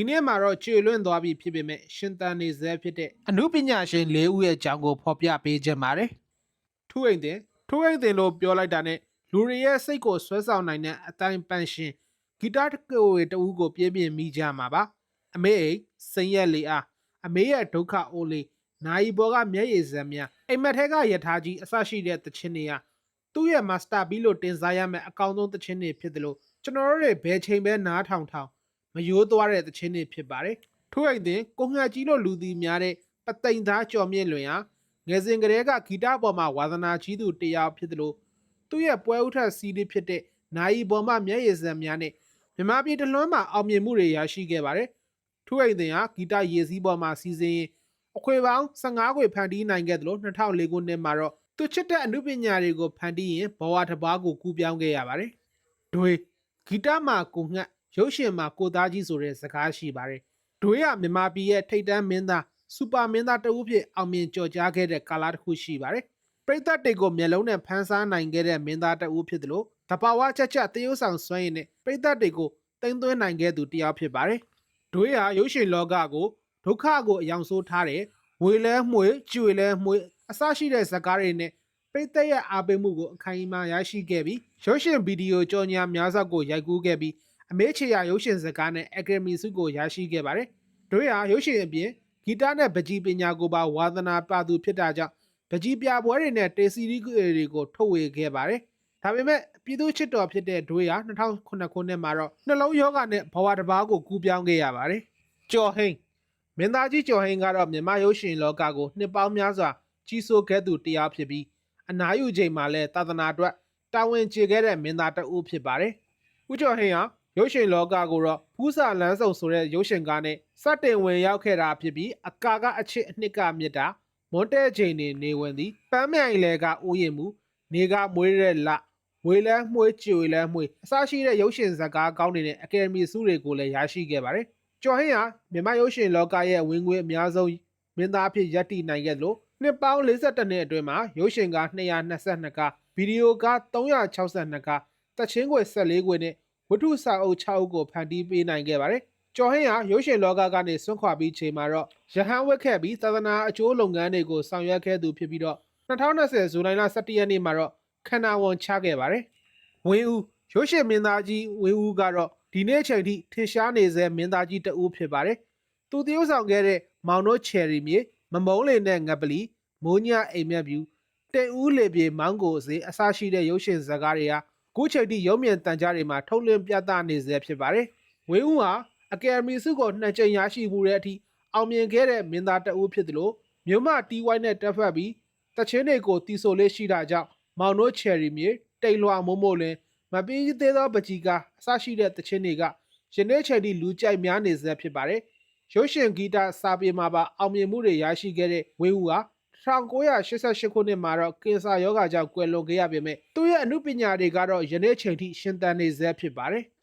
ဒီနေ့မှာတော့ကျွေလွင့်သွားပြီဖြစ်ပေမဲ့ရှင်သန်နေစေဖြစ်တဲ့အမှုပညာရှင်၄ဦးရဲ့အကြောင်းကိုဖော်ပြပေးခြင်းပါတယ်ထူးအိမ်တင်ထူးအိမ်တင်လို့ပြောလိုက်တာနဲ့လူတွေရဲ့စိတ်ကိုဆွဲဆောင်နိုင်တဲ့အတိုင်းပန်ရှင်ဂီတကိုယ်တူကိုပြင်းပြင်းမိကြမှာပါအမေအိမ်စိန်ရက်လေးအားအမေရဲ့ဒုက္ခအိုးလေးနိုင်ဘောကမျက်ရည်စံများအိမ်မက်ထဲကယထာကြီးအဆရှိတဲ့တခြင်းတွေကသူ့ရဲ့ master ပြီးလို့တင်စားရမယ့်အကောင်းဆုံးတခြင်းတွေဖြစ်တယ်လို့ကျွန်တော်တို့တွေဘယ်ချိန်ပဲနားထောင်ထောင် မယိုးသွားတဲ့သချင်းတွေဖြစ်ပါတယ်။ထို့အိမ်တင်ကိုငှက်ကြီးလိုလူသည်များတဲ့ပသိမ်သားကြော်မြင့်လွင်ဟာငယ်စဉ်ကတည်းကဂီတပေါ်မှာဝါသနာကြီးသူတရားဖြစ်တယ်လို့သူ့ရဲ့ပွဲဥထက်စီးလေးဖြစ်တဲ့နိုင်ပေါ်မှာမျက်ရည်စံများနဲ့မြမပြည်တလွမ်းမှာအောင်မြင်မှုတွေရရှိခဲ့ပါတယ်။ထို့အိမ်တင်ဟာဂီတရေစည်းပေါ်မှာစီစဉ်ရင်အခွေပေါင်း15ခွေဖန်တီးနိုင်ခဲ့တယ်လို့2004ခုနှစ်မှာတော့သူချစ်တဲ့အမှုပညာတွေကိုဖန်တီးရင်ဘဝတစ်ပါးကိုကူးပြောင်းခဲ့ရပါတယ်။ဒွေဂီတမှာကိုငှက် ရုပ်ရှင်မှာကိုသားကြီးဆိုတဲ့စကားရှိပါတယ်။ဒွေကမြန်မာပြည်ရဲ့ထိတ်တန်းမင်းသားစူပါမင်းသားတဦးဖြစ်အောင်မြင်ကြော်ကြားခဲ့တဲ့ကာလာတစ်ခုရှိပါတယ်။ပရိသတ်တွေကိုမျက်လုံးနဲ့ဖန်ဆားနိုင်ခဲ့တဲ့မင်းသားတဦးဖြစ်တယ်လို့တဘာဝချက်ချက်တရုတ်ဆောင်စွမ်းရည်နဲ့ပရိသတ်တွေကိုတင်သွင်းနိုင်ခဲ့သူတစ်ယောက်ဖြစ်ပါတယ်။ဒွေဟာရုပ်ရှင်လောကကိုဒုက္ခကိုအယောင်ဆိုးထားတဲ့ဝေလဲမှွေကျွေလဲမှွေအစရှိတဲ့ဇာတ်ကားတွေနဲ့ပရိသတ်ရဲ့အားပေးမှုကိုအခိုင်အမာရရှိခဲ့ပြီးရုပ်ရှင်ဗီဒီယိုကြော်ညာများစွာကိုရိုက်ကူးခဲ့ပြီး အမေချေရရုပ်ရှင်စကားနဲ့အကယ်ဒမီဆုကိုရရှိခဲ့ပါတယ်။တို့ရရုပ်ရှင်အပြင်ဂီတနဲ့ပကြီးပညာကိုပါဝါသနာပါသူဖြစ်တာကြောင့်ပကြီးပြပွဲတွေနဲ့တေစီရီတွေကိုထုတ်ဝေခဲ့ပါတယ်။ဒါပေမဲ့ပြည်သူချစ်တော်ဖြစ်တဲ့တို့ရ2009ခုနှစ်မှာတော့နှလုံးယောဂနဲ့ဘဝတစ်ပါးကိုကူးပြောင်းခဲ့ရပါတယ်။ကျော်ဟိန်မင်းသားကြီးကျော်ဟိန်ကတော့မြန်မာရုပ်ရှင်လောကကိုနှစ်ပေါင်းများစွာကြီးစိုးခဲ့သူတရားဖြစ်ပြီးအနာယူချိန်မှာလည်းသာသနာအတွက်တာဝန်ကျေခဲ့တဲ့မင်းသားတဦးဖြစ်ပါတယ်။ဦးကျော်ဟိန်ဟာ ရုပ်ရှင်လောကကိုတော့ဖူးစာလန်းဆောင်ဆိုတဲ့ရုပ်ရှင်ကားနဲ့စတင်ဝင်ရောက်ခဲ့တာဖြစ်ပြီးအကာကအချစ်အနှစ်ကမြစ်တာမွန်တဲချိန်နေနေဝင်သည်ပန်းမြိုင်လေကဥယျာဉ်မူနေကမွေးတဲ့လဝေလန်းမှွေးကြွေလန်းမှွေးအစရှိတဲ့ရုပ်ရှင်ဇာတ်ကားကောင်းတွေနဲ့အကယ်ဒမီဆုတွေကိုလည်းရရှိခဲ့ပါတယ်။ကျော်ဟင်းဟာမြန်မာရုပ်ရှင်လောကရဲ့ဝင်ငွေအများဆုံးမင်းသားအဖြစ်ရပ်တည်နိုင်ခဲ့သလိုနှစ်ပေါင်း42နှစ်အတွင်းမှာရုပ်ရှင်ကား222ကားဗီဒီယိုကား362ကားတချင်းခွေ14ခွေနဲ့ ဝတ္ထုစာအုပ်6အုပ်ကိုဖန်တီးပေးနိုင်ခဲ့ပါတယ်။ကျော်ဟင်းဟာရုပ်ရှင်လောကကနေဆွန့်ခွာပြီးချိန်မှာတော့ရဟန်းဝက်ခဲ့ပြီးသာသနာအကျိုးလုပ်ငန်းတွေကိုဆောင်ရွက်ခဲ့သူဖြစ်ပြီးတော့2020ဇူလိုင်လ17ရက်နေ့မှာတော့ခန္ဓာဝန်ချခဲ့ပါတယ်။ဝင်းဦးရုပ်ရှင်မင်းသားကြီးဝင်းဦးကတော့ဒီနေ့ချိန်ထိထင်ရှားနေစေမင်းသားကြီးတဦးဖြစ်ပါတယ်။သူတရုပ်ဆောင်ခဲ့တဲ့မောင်တို့ချယ်ရီမြေမမုံးလင်နဲ့ငပလီမိုးညအိမ်မြက်ပြူတဲဦးလေပြေမောင်းကိုစေအစရှိတဲ့ရုပ်ရှင်ဇာတ်ကားတွေဟာ ခုချိန်ထိရုံးမြင်တန်ကြားတွေမှာထုတ်လွှင့်ပြသနေစေဖြစ်ပါတယ်။ဝင်းဦးဟာအကယ်ဒမီဆုကိုနှစ်ကြိမ်ရရှိမှုတဲ့အထိအောင်မြင်ခဲ့တဲ့မင်းသားတဦးဖြစ်တယ်လို့မြို့မတီးဝိုင်းနဲ့တက်ဖက်ပြီးတချင်းတွေကိုတီဆိုလေးရှိတာကြောင့်မောင်တို့ချယ်ရီမြေတိတ်လွှာမိုးမိုးလင်းမပင်းသေးသောပကြီးကားအစရှိတဲ့တချင်းတွေကယနေ့ချိန်ထိလူကြိုက်များနေစေဖြစ်ပါတယ်။ရုပ်ရှင်ဂီတစာပေမှာပါအောင်မြင်မှုတွေရရှိခဲ့တဲ့ဝင်းဦးဟာ 1988ခုနှစ်မှာတော့ကင်ဆာရောဂါကြောင့်ကွယ်လွန်ခဲ့ရပေမဲ့သူ့ရဲ့အမှုပညာတွေကတော့ယနေ့ချိန်ထိရှင်သန်နေဆဲဖြစ်ပါတယ်။